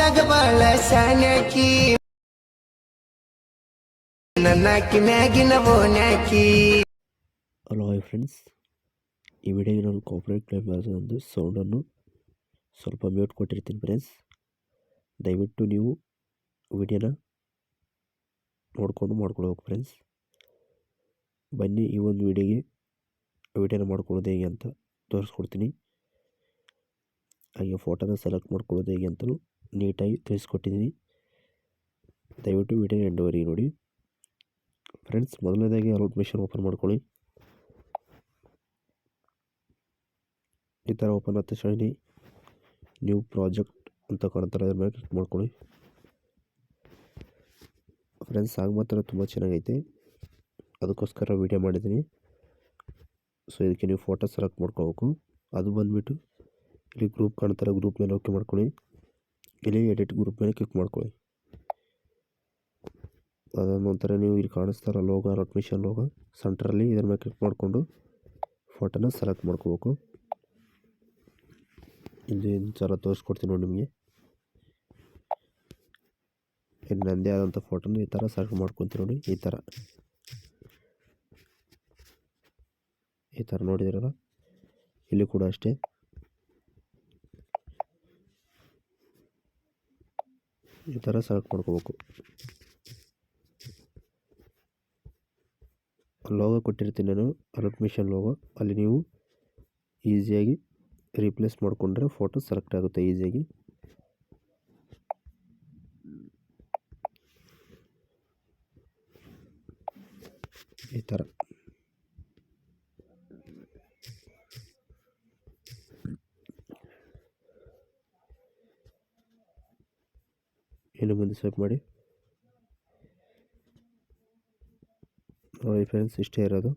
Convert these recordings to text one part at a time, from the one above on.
ಶಾಲ್ಯಾಗ ಬಾಳ ನನ್ನಾಕಿ ಮ್ಯಾಗಿನ ಹಲೋ ಹಾಯ್ ಫ್ರೆಂಡ್ಸ್ ಈ ವಿಡಿಯೋಗೆ ನಾನು ಕಾಪರೇಟ್ ಕ್ಲೈಮ್ ಒಂದು ಸೌಂಡನ್ನು ಸ್ವಲ್ಪ ಮ್ಯೂಟ್ ಕೊಟ್ಟಿರ್ತೀನಿ ಫ್ರೆಂಡ್ಸ್ ದಯವಿಟ್ಟು ನೀವು ವಿಡಿಯೋನ ನೋಡಿಕೊಂಡು ಮಾಡ್ಕೊಳ್ಬೇಕು ಫ್ರೆಂಡ್ಸ್ ಬನ್ನಿ, ಈ ಒಂದು ವಿಡಿಯೋಗೆ ವಿಡಿಯೋನ ಮಾಡ್ಕೊಳ್ಳೋದು ಹೇಗೆ ಅಂತ ತೋರಿಸ್ಕೊಡ್ತೀನಿ. ಹಾಗೆ ಫೋಟೋನ ಸೆಲೆಕ್ಟ್ ಮಾಡ್ಕೊಳ್ಳೋದು ಹೇಗೆ ಅಂತಲೂ ನೀಟಾಗಿ ತಿಳಿಸ್ಕೊಟ್ಟಿದ್ದೀನಿ. ದಯವಿಟ್ಟು ವಿಡಿಯೋ ಎಂಡವರೆಗೆ ನೋಡಿ. ಫ್ರೆಂಡ್ಸ್, ಮೊದಲನೇದಾಗಿ ಅಲೌಟ್ ಮಿಷನ್ ಓಪನ್ ಮಾಡ್ಕೊಳ್ಳಿ. ಈ ಥರ ಓಪನ್ ಆದ ತಕ್ಷಣ ನ್ಯೂ ಪ್ರಾಜೆಕ್ಟ್ ಅಂತ ಕಾಣ್ತಾರೆ, ಅದ್ರ ಮೇಲೆ ಕ್ಲಿಕ್ ಮಾಡ್ಕೊಳ್ಳಿ. ಫ್ರೆಂಡ್ಸ್, ಆಗ ಮಾತ್ರ ತುಂಬ ಚೆನ್ನಾಗೈತೆ. ಅದಕ್ಕೋಸ್ಕರ ವೀಡಿಯೋ ಮಾಡಿದ್ದೀನಿ. ಸೊ, ಇದಕ್ಕೆ ನೀವು ಫೋಟೋ ಸೆಲೆಕ್ಟ್ ಮಾಡ್ಕೋಬೇಕು ಅದು ಬಂದುಬಿಟ್ಟು, ಇಲ್ಲಿ ಗ್ರೂಪ್ ಕಾಣ್ತಾರೆ, ಗ್ರೂಪ್ ಮೇಲೆ ಓಕೆ ಮಾಡ್ಕೊಳ್ಳಿ. ಇಲ್ಲಿ ಎಡಿಟ್ ಗ್ರೂಪ್ ಮೇಲೆ ಕ್ಲಿಕ್ ಮಾಡ್ಕೊಳ್ಳಿ. ಅದಾದ ನಂತರ ನೀವು ಇಲ್ಲಿ ಕಾಣಿಸ್ತಾರ ಲೋಗ ಅಲರ್ಟ್ ಮಿಷನ್ ಲೋಗ, ಸೆಂಟ್ರಲ್ಲಿ ಇದ್ರ ಮೇಲೆ ಕ್ಲಿಕ್ ಮಾಡಿಕೊಂಡು ಫೋಟೋನ ಸೆಲೆಕ್ಟ್ ಮಾಡ್ಕೋಬೇಕು. ಇಲ್ಲಿ ಸಲ ತೋರಿಸ್ಕೊಡ್ತೀನಿ ನೋಡಿ ನಿಮಗೆ. ಇಲ್ಲಿ ನನ್ನದೇ ಆದಂಥ ಫೋಟೋನ ಈ ಥರ ಸೆಲೆಕ್ಟ್ ಮಾಡ್ಕೊತೀನಿ ನೋಡಿ, ಈ ಥರ. ಈ ಥರ ನೋಡಿದಿರಲ್ಲ ಇಲ್ಲಿ ಕೂಡ ಅಷ್ಟೇ. ಈ ಥರ ಸೆಲೆಕ್ಟ್ ಮಾಡ್ಕೋಬೇಕು. ಲೋಗೋ ಕೊಟ್ಟಿರ್ತೀನಿ ನಾನು ಅಲರ್ಟ್ ಮಿಷನ್ ಲೋಗೋ ಅಲ್ಲಿ ನೀವು ಈಸಿಯಾಗಿ ರೀಪ್ಲೇಸ್ ಮಾಡಿಕೊಂಡ್ರೆ ಫೋಟೋ ಸೆಲೆಕ್ಟ್ ಆಗುತ್ತೆ ಈಸಿಯಾಗಿ ಈ ಥರ. ಇನ್ನು ಮುಂದೆ ಸ್ವೈಪ್ ಮಾಡಿ. ನೋಡಿ ಫ್ರೆಂಡ್ಸ್ ಇಷ್ಟೇ ಇರೋದು.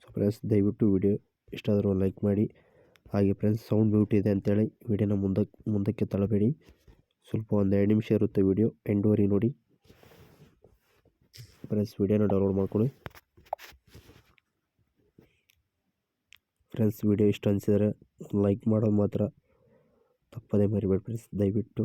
ಸೊ ಫ್ರೆಂಡ್ಸ್ ದಯವಿಟ್ಟು ವಿಡಿಯೋ ಇಷ್ಟ ಆದರೂ ಲೈಕ್ ಮಾಡಿ. ಹಾಗೆ ಫ್ರೆಂಡ್ಸ್ ಸೌಂಡ್ ಮ್ಯೂಟ್ ಇದೆ ಅಂತೇಳಿ ವಿಡಿಯೋನ ಮುಂದಕ್ಕೆ ಮುಂದಕ್ಕೆ ತಳಬೇಡಿ ಸ್ವಲ್ಪ ಒಂದು ಎರಡು ನಿಮಿಷ ಇರುತ್ತೆ ವಿಡಿಯೋ ಎಂಡೋರಿ ನೋಡಿ. ಫ್ರೆಂಡ್ಸ್ ವಿಡಿಯೋನ ಡೌನ್ಲೋಡ್ ಮಾಡ್ಕೊಳ್ಳಿ. ಫ್ರೆಂಡ್ಸ್ ವಿಡಿಯೋ ಇಷ್ಟ ಅನಿಸಿದರೆ ಲೈಕ್ ಮಾಡೋದು ಮಾತ್ರ. ತಪ್ಪದೇ ಮರಿಬೇಡಿ ಫ್ರೆಂಡ್ಸ್ ದಯವಿಟ್ಟು.